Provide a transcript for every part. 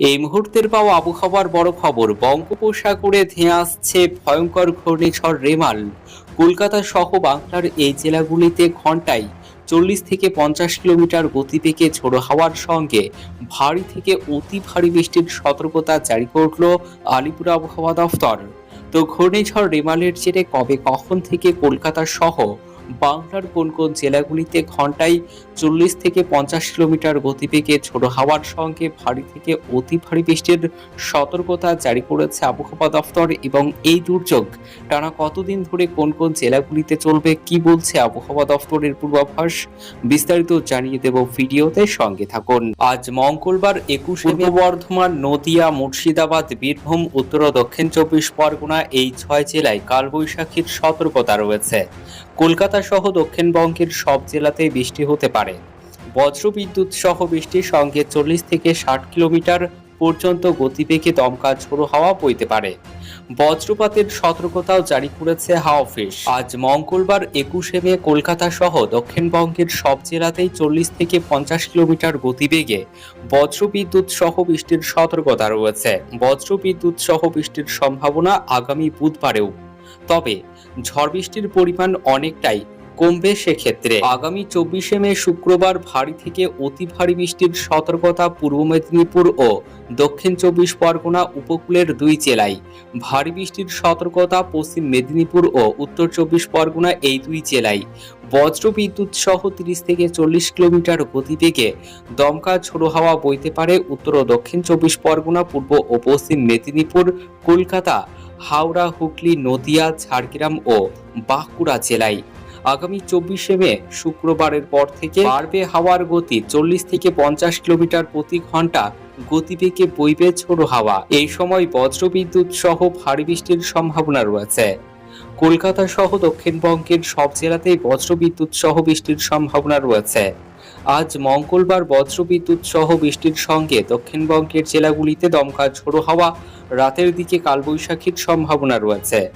এই মুহূর্তের পাওয়া আবহাওয়ার বড় খবর, বঙ্গোপসাগরে ধেয়ে আসছে ভয়ঙ্কর ঘূর্ণিঝড় রেমাল। কলকাতা সহ বাংলার এই জেলাগুলিতে ঘন্টায় চল্লিশ থেকে পঞ্চাশ কিলোমিটার গতিবেগে ঝোড়ো হাওয়ার সঙ্গে ভারী থেকে অতি ভারী বৃষ্টির সতর্কতা জারি করল আলিপুর আবহাওয়া দফতর। তো ঘূর্ণিঝড় রেমালের জেরে কবে, কখন থেকে কলকাতা সহ বাংলার কোন কোন জেলাগুলিতে ঘন্টায় চল্লিশ থেকে পঞ্চাশ কিলোমিটার গতিবেগে ছোট হাওয়ার সঙ্গে ভারী থেকে অতি ভারী বৃষ্টির সতর্কতা জারি করেছে আবহাওয়া দফতর এবং এই দুর্যোগ টানা কতদিন ধরে কোন কোন জেলাগুলিতে চলবে, কি বলছে আবহাওয়া দফতরের পূর্বাভাস, বিস্তারিত জানিয়ে দেব ভিডিওতে সঙ্গে থাকুন। আজ মঙ্গলবার একুশে বর্ধমান, নদিয়া, মুর্শিদাবাদ, বীরভূম, উত্তর ও দক্ষিণ চব্বিশ পরগনা এই ছয় জেলায় কালবৈশাখীর সতর্কতা রয়েছে। কলকাতা সহ দক্ষিণবঙ্গের সব জেলাতেই বৃষ্টি হতে পারে। বজ্রবিদ্যুৎ সহ বৃষ্টির সঙ্গে চল্লিশ থেকে ষাট কিলোমিটার পর্যন্ত গতিবেগে দমকা ঝোড়ো হাওয়া বইতে পারে। বজ্রপাতের সতর্কতাও জারি করেছে হাওয়া অফিস। আজ মঙ্গলবার একুশে মে কলকাতা সহ দক্ষিণবঙ্গের সব জেলাতেই চল্লিশ থেকে পঞ্চাশ কিলোমিটার গতিবেগে বজ্রবিদ্যুৎ সহ বৃষ্টির সতর্কতা রয়েছে। বজ্রবিদ্যুৎ সহ বৃষ্টির সম্ভাবনা আগামী বুধবারেও তবে ঝড় বৃষ্টির পরিমাণ অনেকটাই কমবে সেক্ষেত্রে। আগামী চব্বিশে মে শুক্রবার ভারী থেকে অতি ভারী বৃষ্টির সতর্কতা পূর্ব মেদিনীপুর ও দক্ষিণ চব্বিশ পরগনা উপকূলের দুই জেলায়। ভারী বৃষ্টির সতর্কতা পশ্চিম মেদিনীপুর ও উত্তর চব্বিশ পরগনা এই দুই জেলায়। বজ্র বিদ্যুৎ সহ তিরিশ থেকে চল্লিশ কিলোমিটার গতিবেগে দমকা ঝোড়ো হাওয়া বইতে পারে উত্তর ও দক্ষিণ চব্বিশ পরগনা, পূর্ব ও পশ্চিম মেদিনীপুর, কলকাতা, হাওড়া, হুগলি, নদিয়া, ঝাড়গ্রাম ও বাঁকুড়া জেলায়। আগামী চব্বিশে মে, শুক্রবারের পর থেকে বাড়বে হাওয়ার গতি চল্লিশ থেকে পঞ্চাশ কিলোমিটার প্রতি ঘণ্টা। গতিবেগে বইবে ছোড়ো হাওয়া। এই সময় বজ্রবিদ্যুৎ সহ ভারী বৃষ্টির সম্ভাবনা রয়েছে। কলকাতা সহ দক্ষিণবঙ্গের সব জেলাতেই বজ্রবিদ্যুৎ সহ বৃষ্টির সম্ভাবনা রয়েছে। আজ মঙ্গলবার বজ্রবিদ্যুৎ সহ বৃষ্টির সঙ্গে দক্ষিণবঙ্গের জেলাগুলিতে দমকা ঝোড়ো হাওয়া। রাতের দিকে কালবৈশাখীর সম্ভাবনা রয়েছে।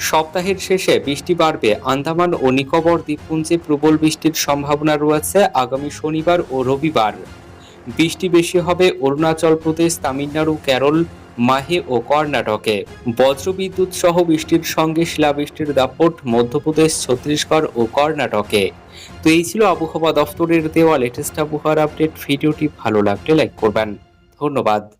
সপ্তাহের শেষে বৃষ্টি বাড়বে। আন্দামান ও নিকোবর দ্বীপপুঞ্জে প্রবল বৃষ্টির সম্ভাবনা রয়েছে আগামী শনিবার ও রবিবার। বৃষ্টি বেশি হবে অরুণাচল প্রদেশ, তামিলনাড়ু, কেরল, মাহে ও কর্ণাটকে। বজ্রবিদ্যুৎ সহ বৃষ্টির সঙ্গে শিলাবৃষ্টির দাপট মধ্যপ্রদেশ, ছত্তিশগড় ও কর্ণাটকে। তো এই ছিল আবহাওয়া দফতরের দেওয়া লেটেস্ট আবহাওয়ার আপডেট ভিডিওটি ভালো লাগলে লাইক করবেন। ধন্যবাদ।